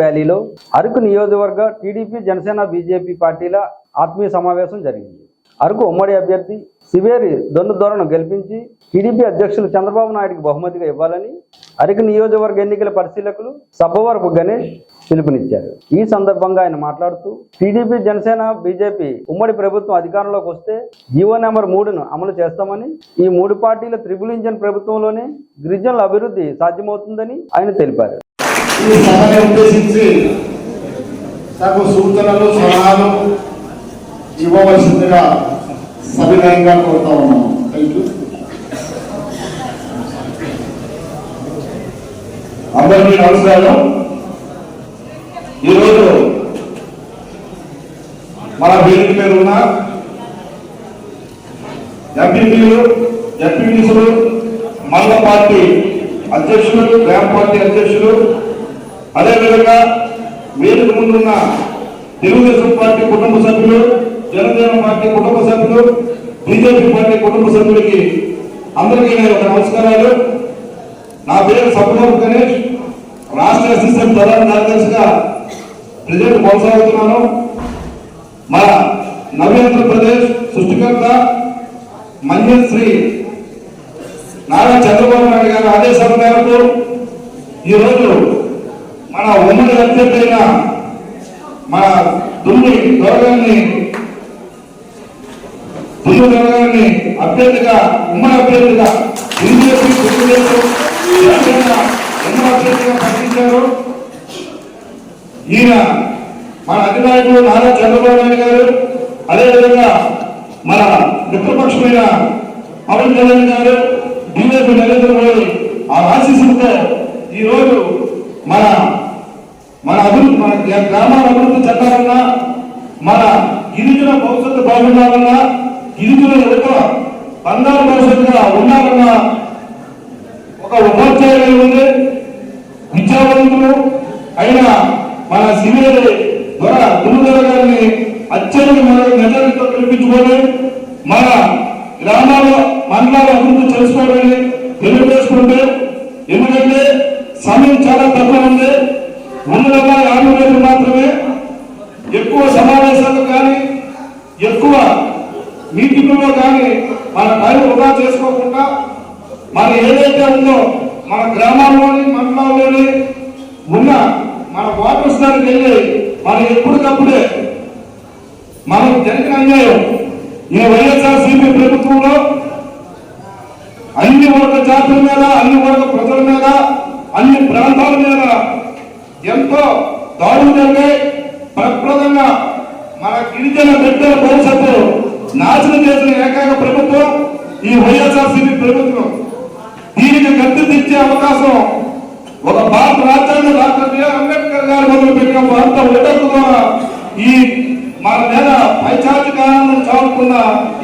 వ్యాలీలో అరకు నియోజకవర్గ TDP Janasena BJP పార్టీల ఆత్మీయ సమావేశం జరిగింది. అరకు ఉమ్మడి అభ్యర్థి సివేరి దొన్ను ధోరణు గెలిపించి టీడీపీ అధ్యక్షులు చంద్రబాబు నాయుడుకి బహుమతిగా ఇవ్వాలని అరకు నియోజకవర్గ ఎన్నికల పరిశీలకులు సభవరపు గణేష్ పిలుపునిచ్చారు. ఈ సందర్భంగా ఆయన మాట్లాడుతూ టీడీపీ జనసేన బీజేపీ ఉమ్మడి ప్రభుత్వం అధికారంలోకి వస్తే జీవో నెంబర్ మూడును అమలు చేస్తామని ఈ మూడు పార్టీల త్రిబుల్ ఇంజన్ ప్రభుత్వంలోనే గిరిజనుల అభివృద్ధి సాధ్యమవుతుందని ఆయన తెలిపారు. ఈ సభని ఉద్దేశించి తగు సూచనలు సలహాలు ఇవ్వవలసిందిగా సవినయంగా కోరుతా ఉన్నాము. థ్యాంక్ యూ అందరికీ నమస్కారం. ఈరోజు మన వేదిక మీద ఉన్న ఎంపీపీలు ఎంపీటీసులు మండల పార్టీ అధ్యక్షులు గ్రామ పార్టీ అధ్యక్షులు అదేవిధంగా వేదిక ముందున్న తెలుగుదేశం పార్టీ కుటుంబ సభ్యులు జనసేన పార్టీ కుటుంబ సభ్యులు బీజేపీ పార్టీ కుటుంబ సభ్యులకి అందరికీ నేను ఒక నమస్కారాలు. నా పేరు సబ్బబాబు గణేష్ రాష్ట్ర అసిస్టెంట్ ప్రధాన కార్యదర్శిగా ప్రజెంట్ కొనసాగుతున్నాను. మన నవ్యాంధ్రప్రదేశ్ సృష్టికర్త మంజశ్రీ నారా చంద్రబాబు నాయుడు గారి ఆదేశాల మేరకు ఈరోజు మన ఉమ్మడి అభ్యర్థి మన దుమ్మి దొరగారిని దుమ్మి దొరగారిని అభ్యర్థిగా ఉమ్మడి అభ్యర్థిగా బీజేపీ తెలుగుదేశం ఉమ్మడి అభ్యర్థిగా ప్రకటించారు. ఈయన మన అధినాయకుడు నారా చంద్రబాబు నాయుడు గారు అదేవిధంగా మన మిత్రపక్షమైన పవన్ కళ్యాణ్ గారు బీజేపీ నరేంద్ర మోడీ ఆ ఆశీస్సులతో ఈరోజు మన మన అభివృద్ధి మన గ్రామాల అభివృద్ధి చెందాలన్నా మన గిరిజన భవిష్యత్తు బాగుండాలన్నా గిరిజన యువత బంగారు భవిష్యత్తుగా ఉండాలన్నా ఒక ఉపాధ్యాయులు ఉంది విద్యావంతులు అయిన మన సివిల్ దొర గురుదర గారిని అత్యంత మన మెజారిటీతో గెలిపించుకొని మన గ్రామాల మండలాల అభివృద్ధి చేసుకోవాలని తెలియజేసుకుంటే ఎందుకంటే సమయం చాలా తక్కువ ఉంది రెండు వందల యాభై రోజులు మాత్రమే ఎక్కువ సమావేశాలు కానీ ఎక్కువ మీటింగుల్లో కానీ మన టైం వృధా చేసుకోకుండా మన ఏదైతే ఉందో మన గ్రామాల్లోని మండలాల్లోని ఉన్న మన వాటర్ దానికి వెళ్ళి మనం ఎప్పటికప్పుడే మనం జరిగిన అన్యాయం. ఈ వైఎస్ఆర్సిపి ప్రభుత్వంలో అన్ని వర్గ జాతుల మీద అన్ని వర్గ ప్రజల మీద అన్ని ప్రాంతాల మీద ఎంతో దాడులు జరిగాయి ప్రప్రదంగా మన గిరిజన బిడ్డల భవిష్యత్తు నాశనం చేసిన ఏకైక ప్రభుత్వం ఈ వైఎస్ఆర్సిపి ప్రభుత్వం. దీనికి గట్టి తెచ్చే అవకాశం ఒక భారత రాజ్యాంగ డాక్టర్ బిఆర్ అంబేద్కర్ గారు మొదలు పెట్టిన భారత ఉడకు ఈ మన మీద పైచాచిక ఆనందం చాలుకున్న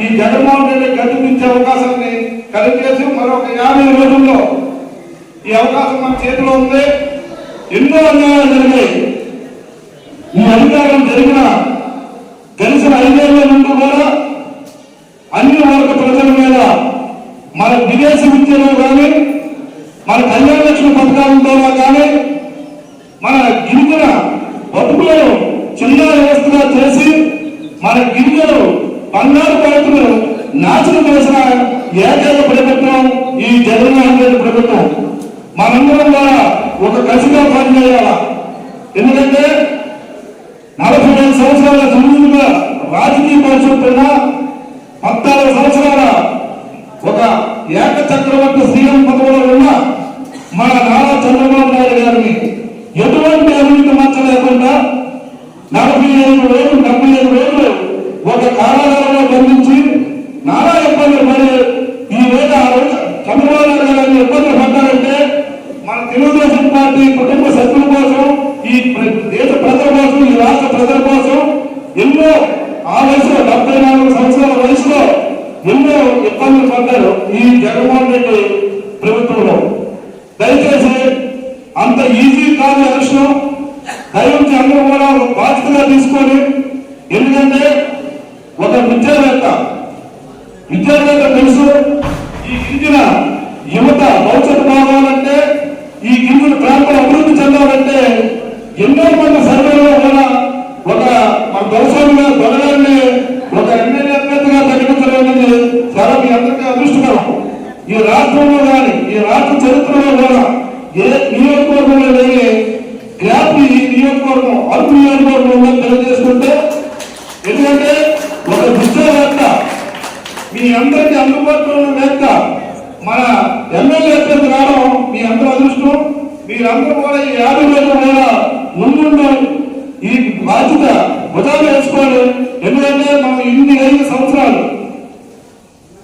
ఈ జగన్మోహన్ రెడ్డి గట్టి అవకాశాన్ని కలిగేసి మరొక యాభై రోజుల్లో ఈ అవకాశం మన చేతిలో ఉంది. ఎన్నో అన్యాయాలు జరిగాయి. ఈ అధికారం జరిగిన గెలిచిన ఐదేళ్ళ నుండి కూడా అన్ని వర్గ ప్రజల మీద మన విదేశీ విద్యలో కానీ మన కళ్యాణ లక్ష్మి పథకాల ద్వారా కానీ మన గిరిజన బతుకులను చిన్న వ్యవస్థగా చేసి మన గిరిజను బంగారు పైపులు నాశనం చేసిన ఏకైక ప్రభుత్వం ఈ జగన్మోహన్ రెడ్డి ప్రభుత్వం. మనందరం కూడా ఒక కసిగా పనిచేయాల? ఎందుకంటే నలభై ఐదు సంవత్సరాల సుదీర్ఘ రాజకీయ పరిస్థితున్న పద్నాలుగు సంవత్సరాల ఒక ఏక చక్రవర్తి సీఎం పదవిలో ఉన్న మన నారా చంద్రబాబు నాయుడు గారిని ఎటువంటి అవినీతి మచ్చ లేకుండా నలభై ఐదు వేలు డెబ్బై ఐదు వేలు ఒక కారాగారంలో బంధించి నానా ఇబ్బందులు పడి ఈ వేళ ఆ రోజు చంద్రబాబు నాయుడు గారిని ఇబ్బందులు పడ్డారంటే మన తెలుగుదేశం కుటుంబ సభ్యుల కోసం ఈ దేశ ప్రజల కోసం ఈ రాష్ట్ర ప్రజల కోసం ఎన్నో ఆ వయసులో డెబ్బై నాలుగు సంవత్సరాల వయసులో ఎన్నో ఇబ్బందులు పడ్డారు ఈ జగన్మోహన్ రెడ్డి ప్రభుత్వంలో. దయచేసి అంత ఈజీ కాదు ఎలక్షన్ దయవుంచి అందరూ కూడా ఒక బాధ్యతగా తీసుకొని ఎందుకంటే ఒక విద్యావేత్త విద్యావేత్త తెలుసు ఈ గిరిజన యువత భవిష్యత్ బాగాలంటే ఈ గిరిజన ప్రాంతం అభివృద్ధి చెందాలంటే ఎన్నో మంది సర్వేలో కూడా ఒక మన దొరసారిగా దొరగారిని ఒక ఎమ్మెల్యే అభ్యర్థిగా ప్రకటించడం అనేది చాలా మీ అందరికీ అదృష్టకరం ఈ రాష్ట్రంలో కానీ ఈ ఏ నియోజకవర్గంలో లేని గ్యాప్ ఈ నియోజకవర్గం అరకు నియోజకవర్గంలో తెలియజేస్తుంటే ఎందుకంటే ఒక విద్యావేత్త మీ అందరికీ అందుబాటులో ఉన్న వేత్త మన ఎమ్మెల్యే అభ్యర్థి రావడం మీ అందరూ అదృష్టం. మీరందరూ కూడా ఈ యాభై రోజులు కూడా ముందుండాలి ఈ బాధ్యత భుజాలు వేసుకోవాలి ఎందుకంటే మనం ఇన్ని ఐదు సంవత్సరాలు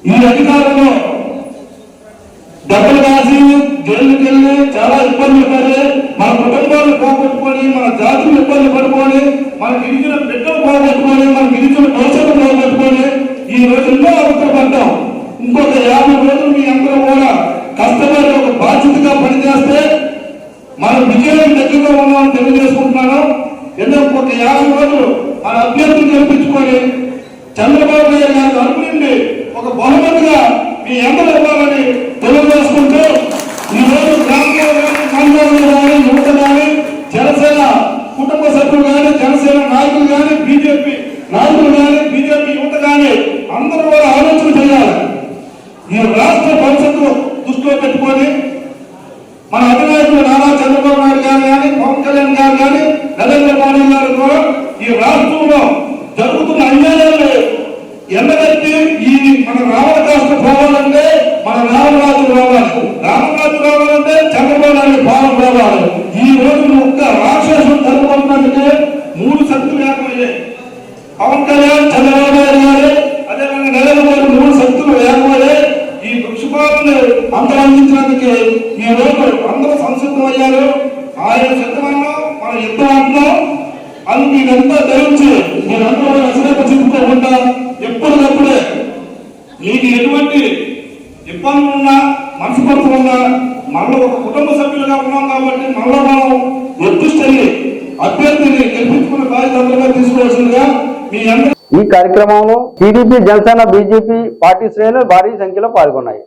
ఈ అధికారంలో డబ్బులు జైలుకి వెళ్ళి చాలా ఇబ్బందులు పడి మన కుటుంబాలు పోగొట్టుకొని మన జాతులు ఇబ్బంది పడుకొని మన గిరిజన బిడ్డలు పోగొట్టుకొని మన గిరిజన భవిష్యత్తు పోగొట్టుకొని ఈ రోజు ఎన్నో పడ్డాం. ఇంకొక యాభై రోజులు మీ అందరూ కూడా కష్టపడి ఒక బాధ్యతగా పనిచేస్తే మన విజయం దగ్గరగా ఉన్నామని తెలియజేసుకుంటున్నాను. ఏదో ఒక యాభై రోజులు మన అభ్యర్థులు గెలిపించుకొని చంద్రబాబు నాయుడు గారు తరపు ఒక బహుమతిగా మీ అందరూ ఇవ్వాలని తెలియజేసుకుంటూ ఈ రోజు గ్రామంలో కానీ మండలంలో కానీ యువత కానీ జనసేన కుటుంబ సభ్యులు కానీ జనసేన నాయకులు కానీ బీజేపీ నాయకులు కానీ బీజేపీ యువత కానీ అందరూ కూడా ఆలోచన చేయాలి ఈ రాష్ట్ర భవిష్యత్తు దృష్టిలో పెట్టుకొని మన అధినాయకులు నారా చంద్రబాబు నాయుడు గారు కానీ పవన్ కళ్యాణ్ గారు కానీ నరేంద్ర మోడీ గారు కూడా ఈ రాష్ట్రంలో జరుగుతున్న అన్యాయాలు ఎండగట్టి ఈ మన రావణ కాస్త పోవాలంటే మన రామరాజు రావాలి. రామరాజు రావాలంటే చంద్రబాబు నాయుడు పాలన రావాలి ఈ రోజు ఒక్క రాక్షసులు జరుగుతున్నందుకే మూడు శక్తులు ఏకమయ్యాయి పవన్ కళ్యాణ్ చంద్రబాబు నాయుడు గారు అదేవిధంగా నరేంద్ర మోడీ వృక్షపాలను అంతరందించినందుకు ఈ రోజు అందరూ సంసిద్ధం అయ్యారు. ఆయన సిద్ధమన్నా మన యుద్ధం అంటున్నాం అందుకు ఇదంతా ధరించి మీరందరూ అశ్రద్ధ చెప్పుకోకుండా ఎప్పటికప్పుడే మీకు ఎటువంటి ఇబ్బందులు ఉన్నా మనస్పర్ధలు ఉన్నా మనలో ఒక కుటుంబ సభ్యులుగా ఉన్నాం కాబట్టి మనలో మనం ఎత్తుష్టని అభ్యర్థిని గెలిపించుకునే బాధ్యతలుగా తీసుకోవాల్సిందిగా మీ అందరూ ఈ కార్యక్రమంలో టీడీపీ జనసేన బీజేపీ పార్టీ శ్రేణులు భారీ సంఖ్యలో పాల్గొన్నాయి.